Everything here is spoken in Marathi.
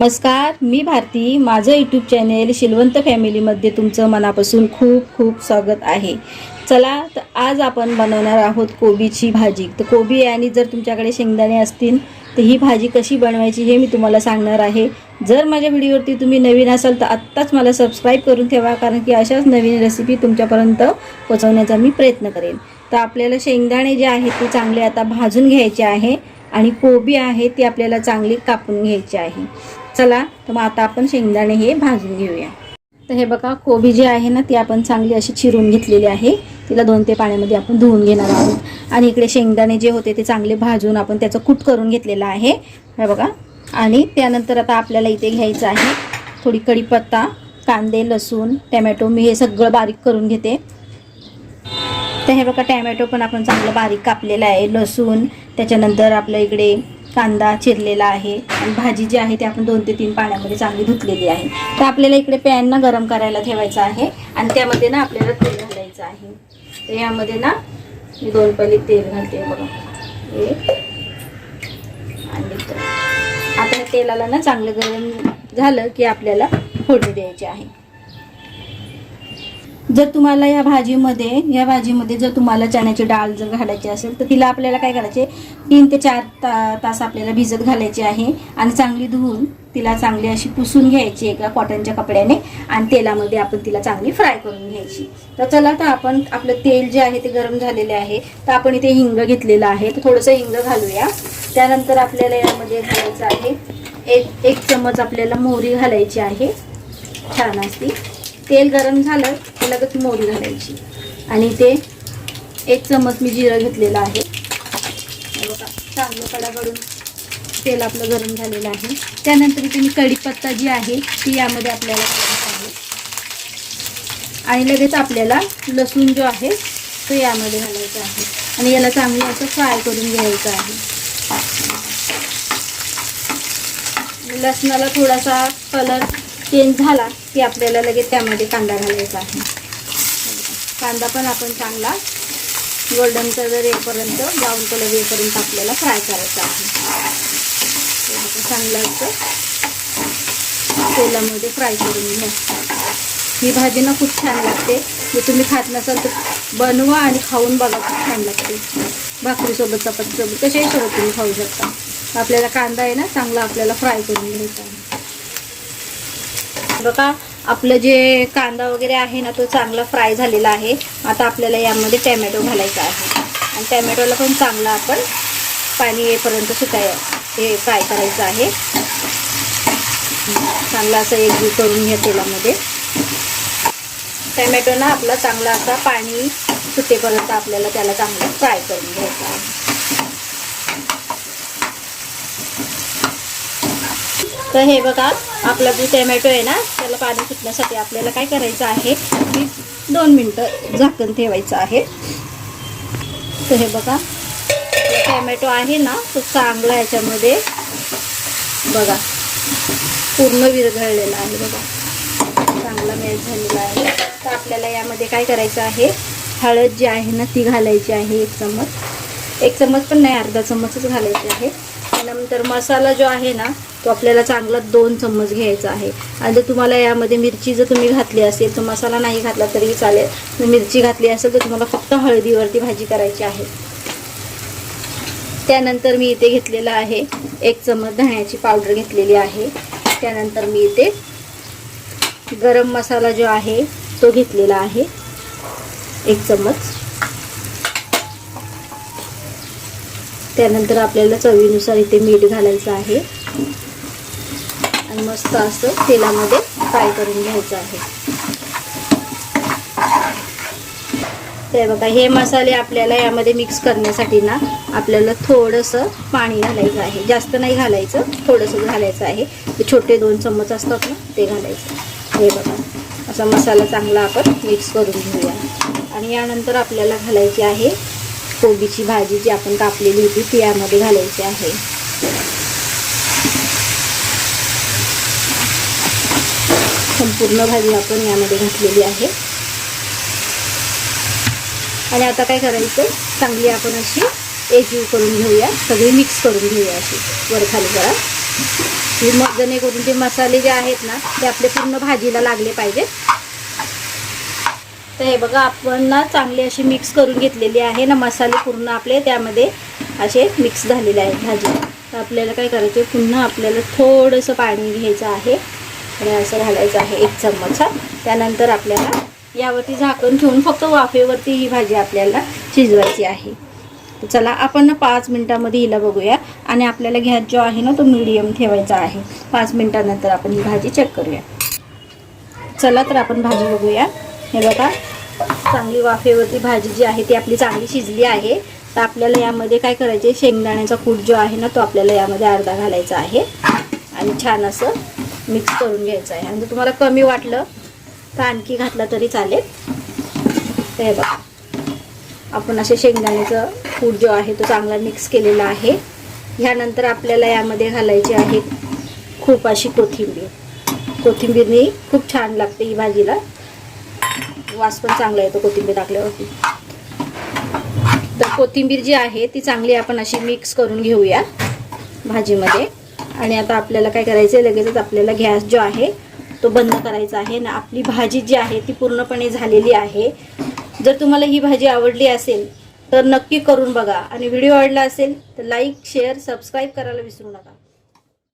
नमस्कार मी भारती. माझं यूट्यूब चॅनेल शिलवंत फॅमिलीमध्ये तुमचं मनापासून खूप खूप स्वागत आहे. चला तर आज आपण बनवणार आहोत कोबीची भाजी. तर कोबी आणि जर तुमच्याकडे शेंगदाणे असतील तर ही भाजी कशी बनवायची हे मी तुम्हाला सांगणार आहे. जर माझ्या व्हिडिओवरती तुम्ही नवीन असाल तर आत्ताच मला सबस्क्राईब करून ठेवा कारण की अशाच नवीन रेसिपी तुमच्यापर्यंत पोचवण्याचा मी प्रयत्न करेन. तर आपल्याला शेंगदाणे जे आहेत ते चांगले आता भाजून घ्यायचे आहे आणि कोबी आहे ती आपल्याला चांगली कापून घ्यायची आहे. चला तर मग आता आपण शेंगदाणे हे भाजून घेऊया. तर हे बघा कोबी जी आहे ना ती आपण चांगली अशी चिरून घेतलेली आहे. तिला दोन ते पाण्यामध्ये आपण धुवून घेणार आहोत. आणि इकडे शेंगदाणे जे होते ते चांगले भाजून आपण त्याचं कूट करून घेतलेलं आहे. हे बघा. आणि त्यानंतर आता आपल्याला इथे घ्यायचं आहे थोडी कढीपत्ता कांदे लसूण टॅमॅटो मी हे सगळं बारीक करून घेते. तर हे बघा टॅमॅटो पण आपण चांगलं बारीक कापलेलं आहे. लसूण त्याच्यानंतर आपल्या इकडे कांदा चिरलेला आहे आणि भाजी जी आहे ती आपण दोन ते तीन पाण्यामध्ये चांगली धुतलेली आहे. तर आपल्याला इकडे पॅन ना गरम करायला ठेवायचं आहे आणि त्यामध्ये ना आपल्याला तेल घालायचं आहे. तर यामध्ये ना मी दोन पहिले तेल घालते बघा. एक आणि आता तेलाला ना चांगलं गरम झालं की आपल्याला फोडणी द्यायची आहे. जर तुम्हाला या भाजीमध्ये या भाजीमध्ये जर तुम्हाला चण्याची डाळ जर घालायची असेल तर तिला आपल्याला काय करायचे? तीन ते चार ता तास आपल्याला भिजत घालायची आहे आणि चांगली धुवून तिला चांगली अशी पुसून घ्यायची एका कॉटनच्या कपड्याने आणि तेलामध्ये आपण तिला चांगली फ्राय करून घ्यायची. तर चला तर आपण आपलं तेल जे आहे ते गरम झालेले आहे. तर आपण इथे हिंग घेतलेलं आहे. तर थोडंसं हिंग घालूया. त्यानंतर आपल्याला यामध्ये घालायचं आहे. एक एक चमच आपल्याला मोहरी घालायची आहे. छान असती तेल गरम झालं की लगेच मोरी घालायची. आणि ते एक चमच मी जिरं घेतलेलं आहे. बघा चांगलं कडाकडून तेल आपलं गरम झालेलं आहे. त्यानंतर इथे मी कढीपत्ता जी आहे ती यामध्ये आपल्याला आहे. आणि लगेच आपल्याला लसूण जो आहे तो यामध्ये घालायचा आहे. आणि याला चांगलं असं फ्राय करून घ्यायचं आहे. लसणाला थोडासा कलर चेंज झाला की आपल्याला लगेच त्यामध्ये कांदा घालायचा आहे. कांदा पण आपण चांगला गोल्डन कलर येईपर्यंत ब्राऊन कलर येईपर्यंत आपल्याला फ्राय करायचा आहे. हे चांगलं असं तेलामध्ये फ्राय करून घ्या. ही भाजी ना खूप छान लागते. जे तुम्ही खात नसाल तर बनवा आणि खाऊन बघा खूप छान लागते. भाकरीसोबत चपातीसोबत कशाही सोबत तुम्ही खाऊ शकता. आपल्याला कांदा आहे ना चांगला आपल्याला फ्राय करून घ्यायचा आहे. बघा आपलं जे कांदा वगैरे आहे ना तो चांगला फ्राय झालेला आहे. आता आपल्याला यामध्ये टॅमॅटो घालायचा आहे. आणि टॅमॅटोला पण चांगला आपण पाणी येईपर्यंत सुकाय हे फ्राय करायचं आहे. चांगला असं एकजीव करून घ्या तेलामध्ये. टॅमॅटो ना आपला चांगला असा पाणी सुटेपर्यंत आपल्याला त्याला चांगलं फ्राय करून घ्यायचं तर हे बघा आपला जो टॅमॅटो आहे ना त्याला पाणी सुटण्यासाठी आपल्याला काय करायचं आहे की दोन मिनटं झाकण ठेवायचं आहे. तर हे बघा टॅमॅटो आहे ना तो चांगला याच्यामध्ये बघा पूर्ण विरघळलेला आहे बघा. चांगला मेल्ट झालेला आहे. तर आपल्याला यामध्ये काय करायचं आहे हळद जी आहे ना ती घालायची आहे एक चम्मच. एक चम्मच पण नाही अर्धा चम्मचच घालायची आहे. त्यानंतर मसाला जो आहे ना तो आपल्याला चांगला दोन चम्मच घ्यायचा आहे. आणि जर तुम्हाला यामध्ये मिरची जर तुम्ही घातली असेल तर मसाला नाही घातला तरीही चालेल. मिरची घातली असेल तर तुम्हाला फक्त हळदीवरती भाजी करायची आहे. त्यानंतर मी इथे घेतलेलं आहे एक चम्मच धण्याची पावडर घेतलेली आहे. त्यानंतर मी इथे गरम मसाला जो आहे तो घेतलेला आहे. एक चम्मच. त्यानंतर आपल्याला चवीनुसार इथे मीठ घालायचं आहे. आणि मस्त असं तेलामध्ये फ्राय करून घ्यायचं आहे. ते बघा हे मसाले आपल्याला यामध्ये मिक्स करण्यासाठी ना आपल्याला थोडंसं पाणी घालायचं आहे. जास्त नाही घालायचं थोडंसं घालायचं आहे. ते छोटे दोन चम्मच असतात ना ते घालायचं. हे बघा असा मसाला चांगला आपण मिक्स करून घेऊया. आणि यानंतर आपल्याला घालायची आहे कोबीची भाजी जी आपण कापलेली होती ती यामध्ये घालायची आहे. संपूर्ण भाजी आपण यामध्ये घातलेली आहे. आणि आता काय करायचं चांगली आपण अशी एकजीव करून घेऊया सगळी मिक्स करून घेऊया अशी वर खाली करा मग जेणेकरून ते मसाले जे आहेत ना ते आपले पूर्ण भाजीला लागले पाहिजे तर हे बघा आपण ना चांगली अशी मिक्स करून घेतलेली आहे ना मसाले पूर्ण आपले. त्यामध्ये असे मिक्स झालेले आहेत भाजी. तर आपल्याला काय करायचे पुन्हा आपल्याला थोडंसं पाणी घ्यायचं आहे. आणि असं घालायचं आहे एक चम्मच हा. त्यानंतर आपल्याला यावरती झाकण ठेवून फक्त वाफेवरती ही भाजी आपल्याला शिजवायची आहे. तर चला आपण ना पाच मिनटामध्ये हिला बघूया. आणि आपल्याला गॅस जो आहे ना तो मिडियम ठेवायचा आहे. पाच मिनटानंतर आपण ही भाजी चेक करूया. चला तर आपण भाजी बघूया. हे बघा चांगली वाफेवरती भाजी जी आहे ती आपली चांगली शिजली आहे. तर आपल्याला यामध्ये काय करायचे शेंगदाण्याचा कूट जो आहे ना तो आपल्याला यामध्ये अर्धा घालायचा आहे. आणि छान असं मिक्स करून घ्यायचं आहे. आणि जर तुम्हाला कमी वाटलं तर आणखी घातलं तरी चालेल. तर हे बघा आपण असे शेंगदाण्याचं कूट जो आहे तो चांगला मिक्स केलेला आहे. ह्यानंतर आपल्याला यामध्ये घालायची आहे खूप अशी कोथिंबीर. कोथिंबीरनी खूप छान लागते ही भाजीला. वास पण चांगला येतो कोथिंबीर टाकल्यावरती. तर कोथिंबीर जी आहे ती चांगली आपण अशी मिक्स करून घेऊया भाजीमध्ये. आणि आता आपल्याला काय करायचं आहे लगेचच आपल्याला गॅस जो आहे तो बंद करायचा आहे. ना आपली भाजी जी आहे ती पूर्णपणे झालेली आहे. जर तुम्हाला ही भाजी आवडली असेल तर नक्की करून बघा. आणि व्हिडिओ आवडला असेल तर लाईक शेअर सबस्क्राईब करायला विसरू नका.